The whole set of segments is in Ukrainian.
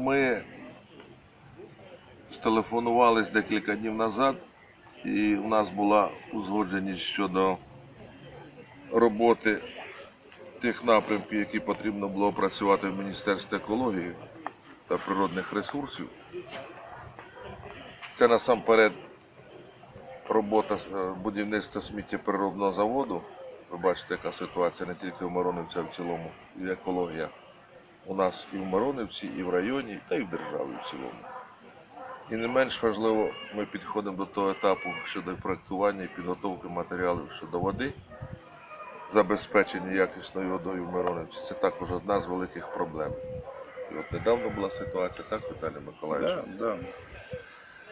Ми стелефонувались декілька днів назад, і у нас була узгодженість щодо роботи тих напрямків, які потрібно було опрацювати в Міністерстві екології та природних ресурсів. Це насамперед робота е, будівництва сміттєпереробного заводу. Ви бачите, яка ситуація не тільки в Миронівці, а в цілому, і екологія у нас і в Миронівці, і в районі, та й в державі в цілому. І не менш важливо, ми підходимо до того етапу щодо проєктування і підготовки матеріалів щодо води, забезпечення якісною водою в Миронівці. Це також одна з великих проблем. І от недавно була ситуація, так, Віталій Миколаївич? Да, да.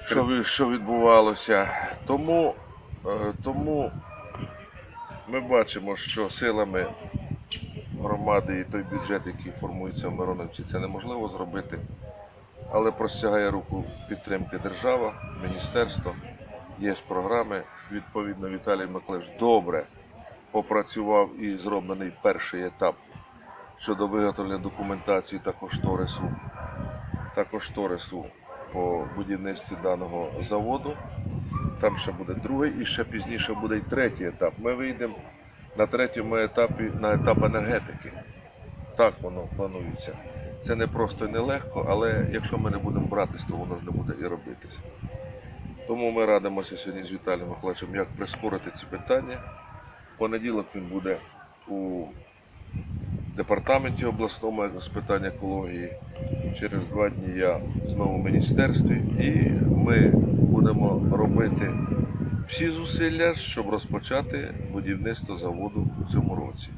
що, що відбувалося. Тому, е, тому ми бачимо, що силами громади і той бюджет, який формується в Мироновці, це неможливо зробити. Але простягає руку підтримки держава, міністерство, є програми. Відповідно, Віталій Миколаївич добре попрацював і зроблений перший етап щодо виготовлення документації та кошторису та кошторису по будівництві даного заводу. Там ще буде другий і ще пізніше буде і третій етап. Ми вийдемо на третьому етапі на етап енергетики. Так воно планується. Це не просто і не легко, але якщо ми не будемо братись, то воно ж не буде і робитись. Тому ми радимося сьогодні з Віталієм Миколаївичем, як прискорити ці питання. Понеділок він буде у департаменті обласному з питань екології. Через два дні я знову в міністерстві, і ми будемо робити всі зусилля, щоб розпочати будівництво заводу в цьому році.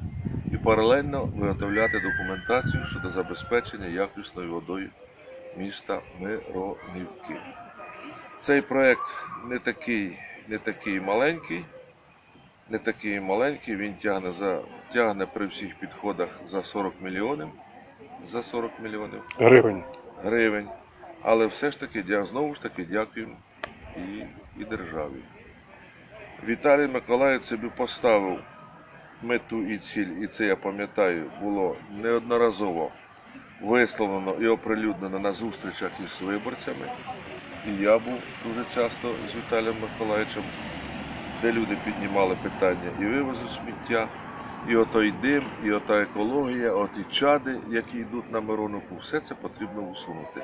І паралельно виготовляти документацію щодо забезпечення якісною водою міста Миронівки. Цей проект не такий, не такий маленький, не такий маленький, він тягне, за, тягне при всіх підходах за 40 мільйонів. За 40 мільйонів Гривень. гривень. Але все ж таки, знову ж таки, дякуємо і, і державі. Віталій Миколаївич собі поставив мету і ціль, і це я пам'ятаю, було неодноразово висловлено і оприлюднено на зустрічах із виборцями. І я був дуже часто з Віталієм Миколаївичем, де люди піднімали питання і вивозу сміття, і отой дим, і ота екологія, оті чади, які йдуть на Мироновку, все це потрібно усунути.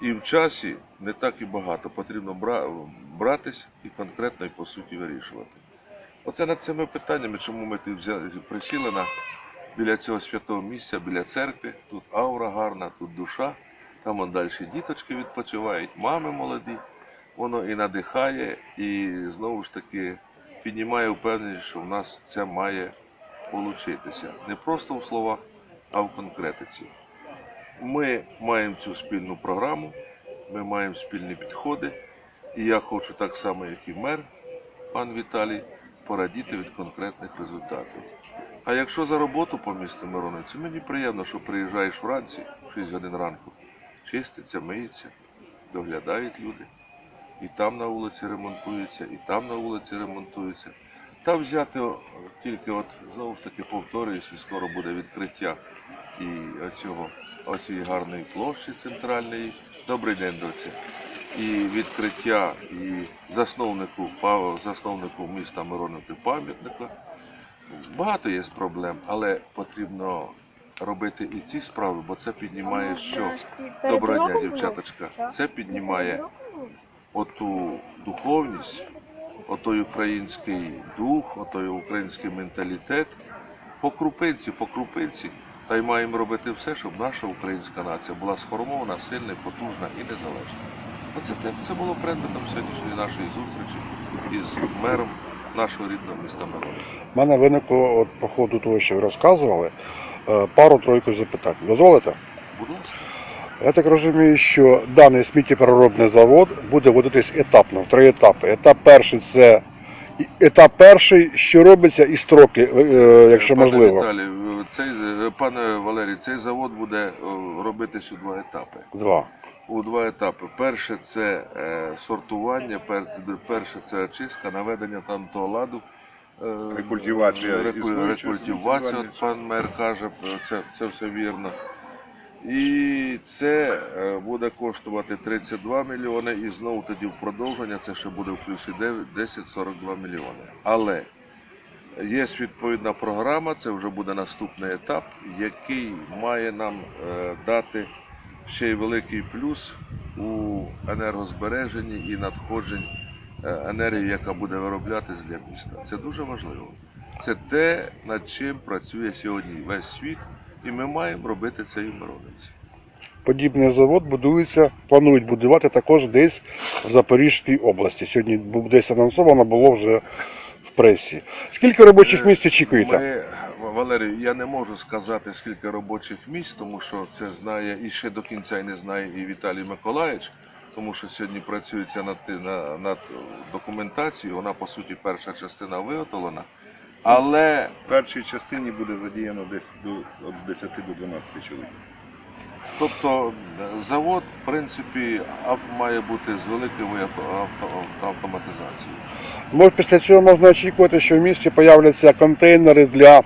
І в часі не так і багато. Потрібно братись і конкретно і по суті вирішувати. Оце над цими питаннями, чому ми тут присіли на, біля цього святого місця, біля церкви. Тут аура гарна, тут душа. Там он далі діточки відпочивають, мами молоді. Воно і надихає, і знову ж таки піднімає впевненість, що в нас це має получитися. Не просто в словах, а в конкретиці. Ми маємо цю спільну програму, ми маємо спільні підходи. І я хочу так само, як і мер, пан Віталій, порадіти від конкретних результатів. А якщо за роботу по місту Мироновці, мені приємно, що приїжджаєш вранці, 6 годин ранку, чиститься, миється, доглядають люди. І там на вулиці ремонтуються, і там на вулиці ремонтуються. Та взяти тільки от знову ж таки повторююсь, і скоро буде відкриття і оцього, оцієї гарної площі центральної. Добрий день, доці. І відкриття і засновнику, засновнику міста Миронівки пам'ятника. Багато є проблем, але потрібно робити і ці справи, бо це піднімає що? Доброго дня, дівчаточка. Це піднімає оту духовність, отой український дух, отой український менталітет. По крупинці, по крупинці. Та й маємо робити все, щоб наша українська нація була сформована, сильна, потужна і незалежна. Оце те, це було предметом сьогоднішньої нашої зустрічі із мером нашого рідного міста Миронова. У мене виникло от, по ходу того, що ви розказували, е, пару-тройку запитань. Дозволите? Будь ласка. Я так розумію, що даний сміттєпереробний завод буде водитись етапно, в три етапи. Етап перший це етап перший, що робиться, і строки, е, якщо Пане можливо. Віталій, цей, пане Валерій, цей завод буде е, робитись у два етапи. Два. У два етапи. Перше це е, сортування, перше це очистка, наведення там того ладу. Рекультивація рекультивація, пан мер каже, це, це все вірно. І це е, буде коштувати 32 мільйони, і знову тоді в продовження це ще буде в плюсі 10-42 мільйони. Але є відповідна програма, це вже буде наступний етап, який має нам е, дати ще й великий плюс у енергозбереженні і надходжень е, енергії, яка буде вироблятись для міста. Це дуже важливо. Це те, над чим працює сьогодні весь світ, і ми маємо робити це і в Мирониці. Подібний завод будується, планують будувати також десь в Запорізькій області. Сьогодні десь анонсовано було вже в пресі. Скільки робочих місць очікуєте? Ми, Валерій, я не можу сказати, скільки робочих місць, тому що це знає і ще до кінця й не знає і Віталій Миколаївич, тому що сьогодні працюється над, над, над документацією, вона по суті перша частина виготовлена. Але В першій частині буде задіяно десь до від 10 до 12 чоловік. тобто завод, в принципі, має бути з великою авто- авто- автоматизацією. Може, після цього можна очікувати, що в місті з'являться контейнери для, е,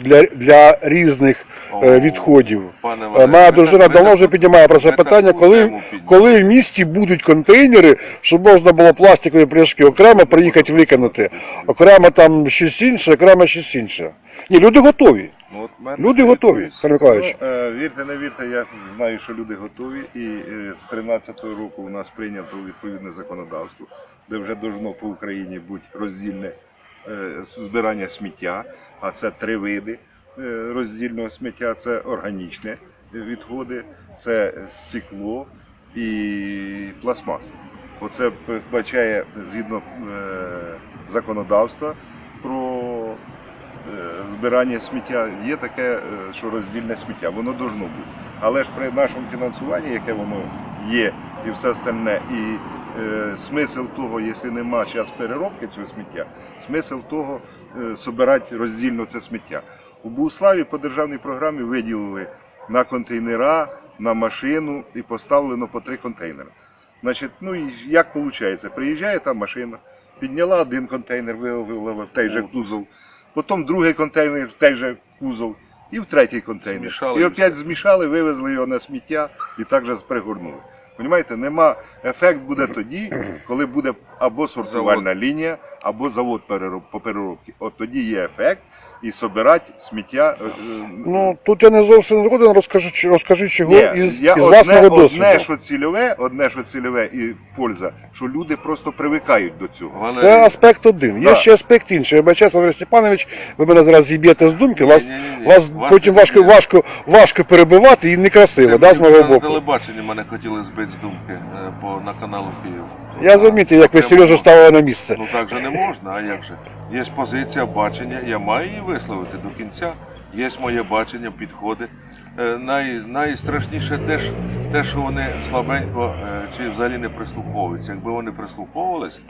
для, для різних е, О, відходів. Пане Е, Валерію, Моя дружина давно вже піднімає про це питання, коли, коли в місті будуть контейнери, щоб можна було пластикові пляшки окремо приїхати викинути, окремо там щось інше, окремо щось інше. Ні, люди готові. Ну, от мене Люди готові. Сергій Миколаївич. Ну, е, вірте, не вірте, я знаю, що люди готові. І е, з 13-го року у нас прийнято відповідне законодавство, де вже должно по Україні бути роздільне е, збирання сміття, а це три види е, роздільного сміття: це органічне відходи, це стекло і пластмаса. Оце передбачає згідно е, законодавства про е, збирання сміття. Є таке, е, що роздільне сміття, воно должно бути. Але ж при нашому фінансуванні, яке воно є, і все остальне, і е, смисл того, якщо нема час переробки цього сміття, смисл того е, роздільно це сміття. У Богуславі по державній програмі виділили на контейнера, на машину і поставлено по три контейнери. Значить, ну і як виходить? Приїжджає та машина, підняла один контейнер, вилила в той же кузов, потім другий контейнер в той же кузов і в третій контейнер. Змішали і опять змішали, вивезли його на сміття і так же пригорнули. Понімаєте, нема ефект буде тоді, коли буде або сортувальна лінія, або завод по переробці. От тоді є ефект і собирати сміття. е, е, Ну, тут я не зовсім не згоден, розкажу, чи- розкажу чого ні, із, я із одне, власного досвіду. одне, що цільове, одне, що цільове і польза, що люди просто привикають до цього. Це аспект один. Є Да. ще аспект інший. Я бачаю, Валерій Степанович, ви мене зараз зіб'єте з думки, вас, Ні-ні-ні, вас вас потім важко, важко, важко перебивати і некрасиво, да, з мого на боку. телебаченні мене хотіли збити з думки е, по, на каналу Київ. Я замітив, як ви Сережу ставили на місце. Ну так же не можна, а як же? Є позиція, бачення, я маю її висловити до кінця. Є моє бачення, підходи. Е, Най, найстрашніше те, те, що вони слабенько е, чи взагалі не прислуховуються. Якби вони прислуховувались,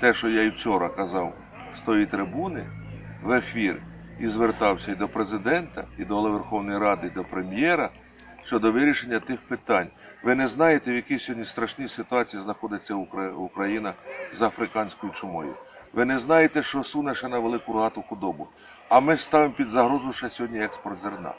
те, що я і вчора казав з тої трибуни в ефір, і звертався і до президента, і до голови Верховної Ради, і до прем'єра щодо вирішення тих питань. Ви не знаєте, в якій сьогодні страшній ситуації знаходиться Україна з африканською чумою. Ви не знаєте, що суне ще на велику рогату худобу. А ми ставимо під загрозу ще сьогодні експорт зерна.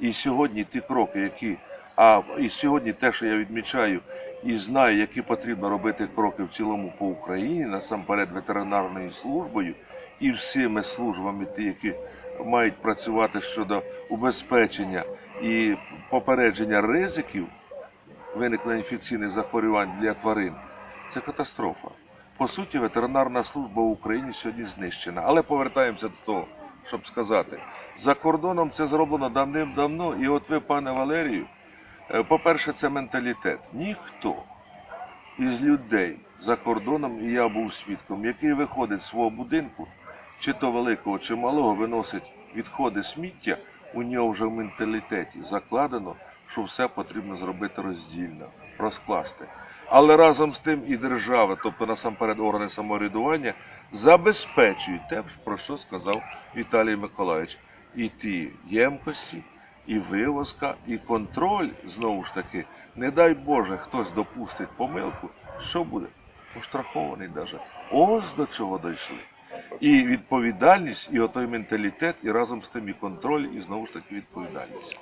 І сьогодні ті кроки, які а і сьогодні те, що я відмічаю і знаю, які потрібно робити кроки в цілому по Україні, насамперед ветеринарною службою і всіми службами, ті, які мають працювати щодо убезпечення і попередження ризиків виникнення інфекційних захворювань для тварин. Це катастрофа. По суті, ветеринарна служба в Україні сьогодні знищена. Але повертаємося до того, щоб сказати, за кордоном це зроблено давним-давно. І от ви, пане Валерію, е, по-перше, це менталітет. Ніхто із людей за кордоном, і я був свідком, який виходить з свого будинку, чи то великого, чи малого, виносить відходи сміття, у нього вже в менталітеті закладено, що все потрібно зробити роздільно, розкласти. Але разом з тим і держава, тобто насамперед органи самоврядування, забезпечують те, про що сказав Віталій Миколаївич. І ті ємкості, і вивозка, і контроль, знову ж таки, не дай Боже, хтось допустить помилку, що буде? Поштрафований даже. Ось до чого дійшли. І відповідальність, і отой менталітет, і разом з тим і контроль, і знову ж таки відповідальність.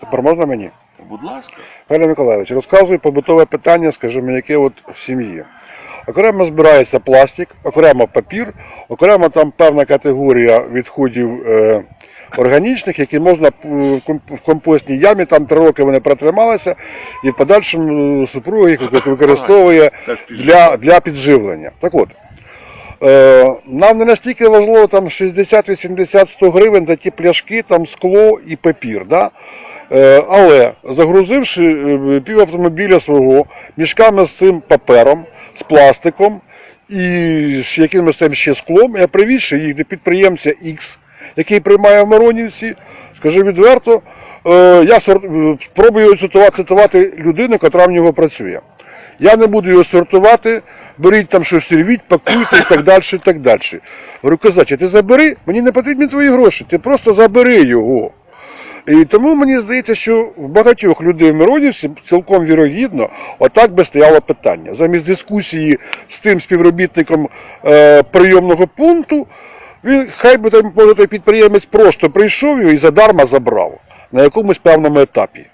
Тепер можна мені? Будь ласка. Віталій Миколаївич, розказую побутове питання, скажімо, яке от в сім'ї. Окремо збирається пластик, окремо папір, окремо там певна категорія відходів е, органічних, які можна в компостній ямі, там три роки вони протрималися, і в подальшому супруга їх використовує для, для підживлення. Так от, е, нам не настільки важливо там 60, 80, 100 гривень за ті пляшки, там скло і папір. Да? Е, але загрузивши е, пів автомобіля свого мішками з цим папером, з пластиком і з якимось там ще склом, я привізши їх до підприємця X, який приймає в Миронівці, скажу відверто, е, я спробую цитувати людину, яка в нього працює. Я не буду його сортувати, беріть там щось рвіть, пакуйте і так далі. і так далі. Говорю, козаче, ти забери, мені не потрібні твої гроші, ти просто забери його. І тому мені здається, що в багатьох людей в Миронівці цілком вірогідно отак би стояло питання. Замість дискусії з тим співробітником е, прийомного пункту, він хай би там може той підприємець просто прийшов його і задарма забрав на якомусь певному етапі.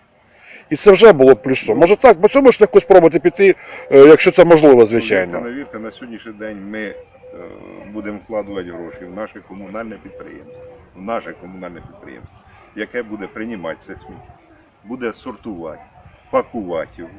І це вже було плюсом. Може так, по цьому шляху спробувати піти, е, якщо це можливо, звичайно. Повірте, навірте, на сьогоднішній день ми е, будемо вкладувати гроші в наше комунальне підприємство, в наше комунальне підприємство, яке буде приймати це сміття, буде сортувати, пакувати його,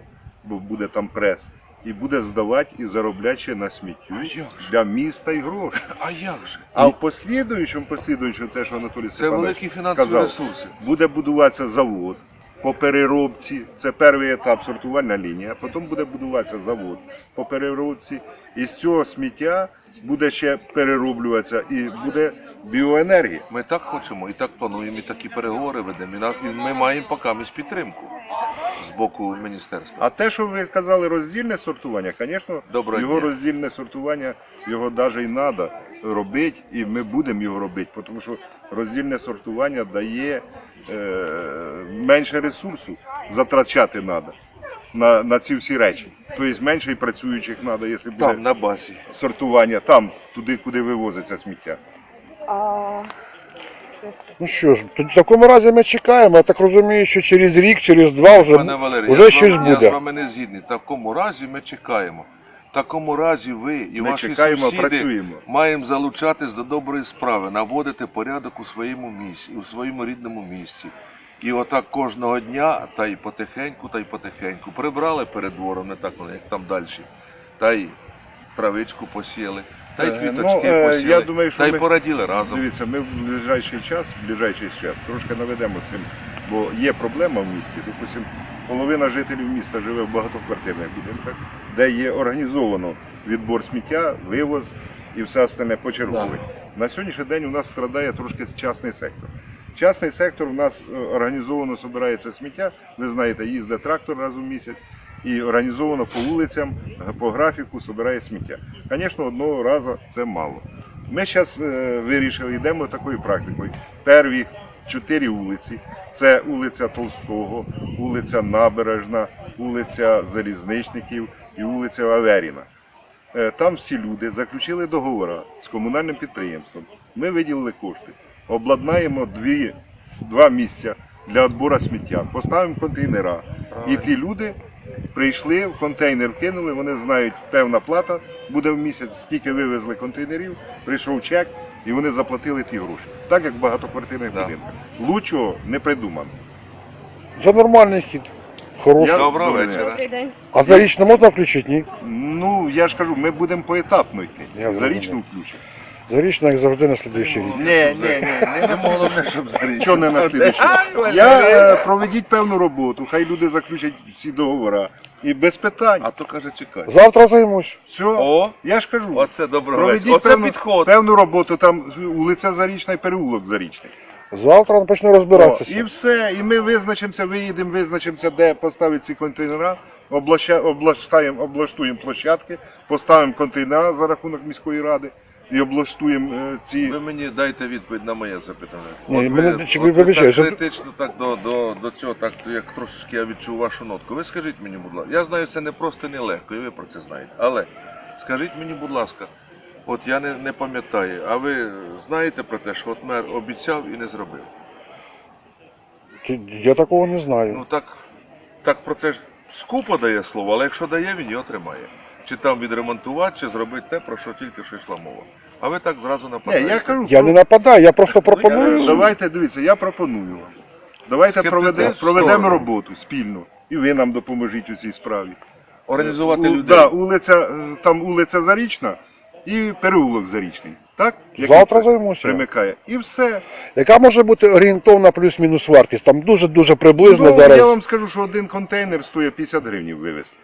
бо буде там прес, і буде здавати і заробляти ще на сміттю А як для міста і гроші. А як же? А в послідуючому, послідуючому, те, що Анатолій Це Степанович великі фінансові казав, ресурси. буде будуватися завод по переробці. Це перший етап сортувальна лінія. Потім буде будуватися завод по переробці. І з цього сміття буде ще перероблюватися і буде біоенергія. Ми так хочемо і так плануємо, і такі переговори ведемо. І ми маємо поки місь підтримку з боку міністерства. А те, що ви казали, роздільне сортування, звісно, Доброго його дня. роздільне сортування, його навіть і треба робити, і ми будемо його робити, тому що роздільне сортування дає е, менше ресурсу затрачати треба на, на ці всі речі. Тобто менше і працюючих треба, якщо буде Там на базі. сортування, там, туди, куди вивозиться сміття. А, Ну що ж, в такому разі ми чекаємо. Я так розумію, що через рік, через два вже, Пане Валерій, вже я, з щось вами, я з вами не згідний. В такому разі ми чекаємо. Такому разі ви і Ми ваші чекаємо, сусіди працюємо. маємо залучатись до доброї справи, наводити порядок у своєму місці, у своєму рідному місці. І отак кожного дня, та й потихеньку, та й потихеньку. Прибрали перед двором, не так, як там далі. Та й травичку посіяли, та й Е, квіточки ну, е, посіяли, я думаю, що та й ми- пораділи разом. Дивіться, ми в ближайший час, в ближайший час трошки наведемо цим, бо є проблема в місті. Допустим, половина жителів міста живе в багатоквартирних будинках, де є організовано відбор сміття, вивоз і все остальне почергове. На сьогоднішній день у нас страдає трошки частний сектор. Частний сектор у нас е, організовано збирається сміття. Ви знаєте, їздить трактор раз у місяць і організовано по вулицям, е, по графіку збирає сміття. Звісно, одного разу це мало. Ми зараз вирішили, йдемо такою практикою. Перві чотири вулиці це вулиця Толстого, вулиця Набережна, вулиця Залізничників і вулиця Аверіна. Е, Там всі люди заключили договори з комунальним підприємством. Ми виділили кошти, обладнаємо дві, два місця для відбору сміття, поставимо контейнера. І ті люди прийшли, в контейнер кинули, вони знають, певна плата буде в місяць, скільки вивезли контейнерів, прийшов чек, і вони заплатили ті гроші. Так як в багатоквартирних Да. будинках. Лучшого не придумано. Це нормальний хід. Хороший. Я- Доброго Добрий вечора. добрий день. А зарічно можна включити? Ні. Ну, я ж кажу, ми будемо поетапно йти. Я За зрозумів. річну включимо. Зарічно, як завжди, на слідуючий рік. Ні, ні, ні, не головне, щоб зарічно. Що не на слідуючий? Я е, проведіть певну роботу, хай люди заключать всі договори. І без питань. А то каже, чекай. Завтра займусь. Все, О, я ж кажу. Оце доброго Проведіть. Оце певну, підход. певну роботу, там вулиця Зарічна і переулок Зарічний. Завтра почну О, розбиратися. і все, і ми визначимося, виїдемо, визначимося, де поставити ці контейнери, облаща- облаштаємо, облаштуємо площадки, поставимо контейнери за рахунок міської ради і облаштуємо е, ці. Ви мені дайте відповідь на моє запитання. Ні, от мене- ви, чи от ви так що- критично так до, до, до цього, так як трошечки я відчув вашу нотку. Ви скажіть мені, будь ласка, я знаю, це не просто не легко, і ви про це знаєте. Але скажіть мені, будь ласка, от я не, не пам'ятаю, а ви знаєте про те, що от мер обіцяв і не зробив? Т- Я такого не знаю. Ну так, так про це ж скупо дає слово, але якщо дає, він його тримає. Чи там відремонтувати, чи зробити те, про що тільки що йшла мова. А ви так зразу Ні, нападаєте. я кажу, Я не нападаю, я просто Ну, я пропоную. давайте дивіться, я пропоную вам. Давайте проведемо, в проведемо сторону. роботу спільно. І ви нам допоможіть у цій справі. Організувати У- людей. Да, вулиця, е, там вулиця Зарічна і переулок Зарічний. Так? Який Завтра займуся. Примикає. І все. Яка може бути орієнтовна плюс-мінус вартість? Там дуже-дуже приблизно ну, зараз. Я вам скажу, що один контейнер стоїть 50 гривень вивезти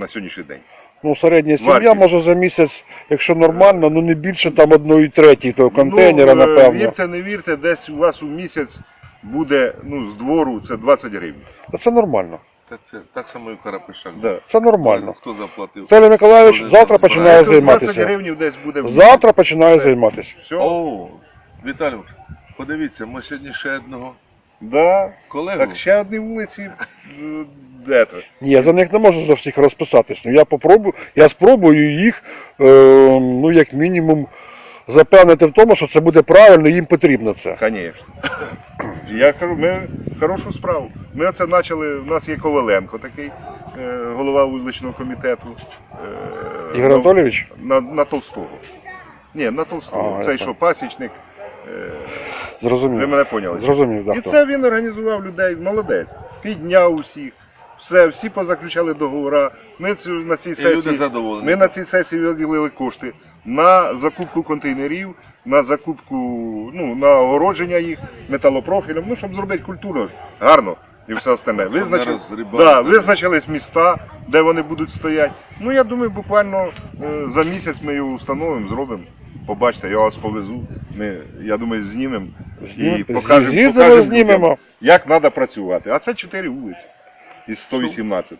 на сьогоднішній день. Ну, середня сім'я Вартість. може за місяць, якщо нормально, ну не більше там одної третій того контейнера, ну, е, напевно. Вірте, не вірте, десь у вас у місяць буде ну, з двору це 20 гривень. Та Це нормально. Так, це, так само і в Да. Це нормально. Хто заплатив? Віталій Миколаївич Хто завтра починає Це 20 займатися. гривень десь буде в Завтра починає займатися. Все? О, Віталій, подивіться, ми сьогодні ще одного Да. колегу. Так ще одні вулиці. е, Де то? Ні, я за них не можу за всіх розписатись. Ну я попробую, я спробую їх, е, ну як мінімум, запевнити в тому, що це буде правильно, їм потрібно це. Звісно. Я кажу, ми хорошу справу. Ми оце почали, у нас є Коваленко такий, е, голова вуличного комітету. е, Ігор ну, Анатолійович, На, на Толстого. Ні, на Толстого. А, Цей, я що понял. пасічник. Ви мене поняли. Зрозумів, так. І це він організував людей, молодець. Підняв усіх. Все, всі позаключали договори. Ми цю, на цій сесії, задоволені. ми на цій сесії виділили кошти на закупку контейнерів, на закупку, ну, на огородження їх металопрофілем, ну, щоб зробити культурно, ж, гарно і все остальне. Визначили, розрібали. да, визначились міста, де вони будуть стояти. Ну, я думаю, буквально е, за місяць ми його встановимо, зробимо. Побачите, я вас повезу. Ми, я думаю, знімемо і покажемо, знімемо. як треба працювати. А це чотири вулиці із 118.